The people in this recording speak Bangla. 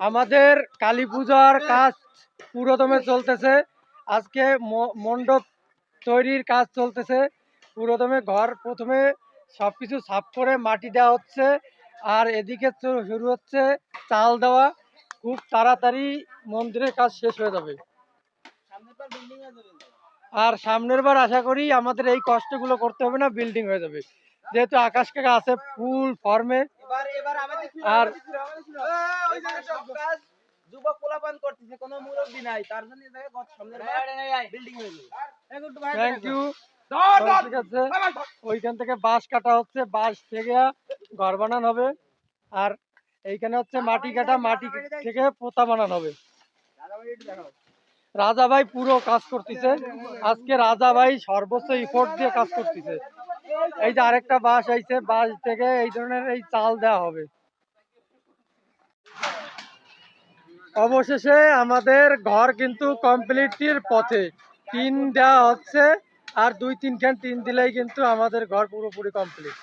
আমাদের কালী পূজার কাজ পুরোদমে চলতেছে। আজকে মণ্ডপ তৈরির কাজ চলতেছে। পুরোদমে ঘর প্রথমে সবকিছু সাফ করে মাটি দেওয়া হচ্ছে আর এদিকে শুরু হচ্ছে চাল দেওয়া। খুব তাড়াতাড়ি মন্দিরের কাজ শেষ হয়ে যাবে। আর সামনের বার আশা করি আমাদের এই কষ্টগুলো করতে হবে না বিল্ডিং হয়ে যাবে। যেহেতু আকাশ কাকা আছে ফুল ফর্মে। আর যুবক পোলাপান করতেছে মুরব্বি নাই তার জন্য বিল্ডিং হয়ে ওইখান থেকে কাটা হচ্ছে থেকে ঘর হবে। আর এইখানে হচ্ছে মাটি কাটা, মাটি থেকে পোতা বানানো হবে। রাজা ভাই পুরো কাজ করতেছে। আজকে রাজা ভাই সর্বোচ্চ ইফোর্ট দিয়ে কাজ করতেছে। এই যে আরেকটা বাঁশ আইছে, বাঁশ থেকে এই ধরনের এই চাল দেওয়া হবে। অবশেষে আমাদের ঘর কিন্তু কমপ্লিটির পথে। টিন দেওয়া হচ্ছে, আর দুই তিনখান টিন দিলেই কিন্তু আমাদের ঘর পুরোপুরি কমপ্লিট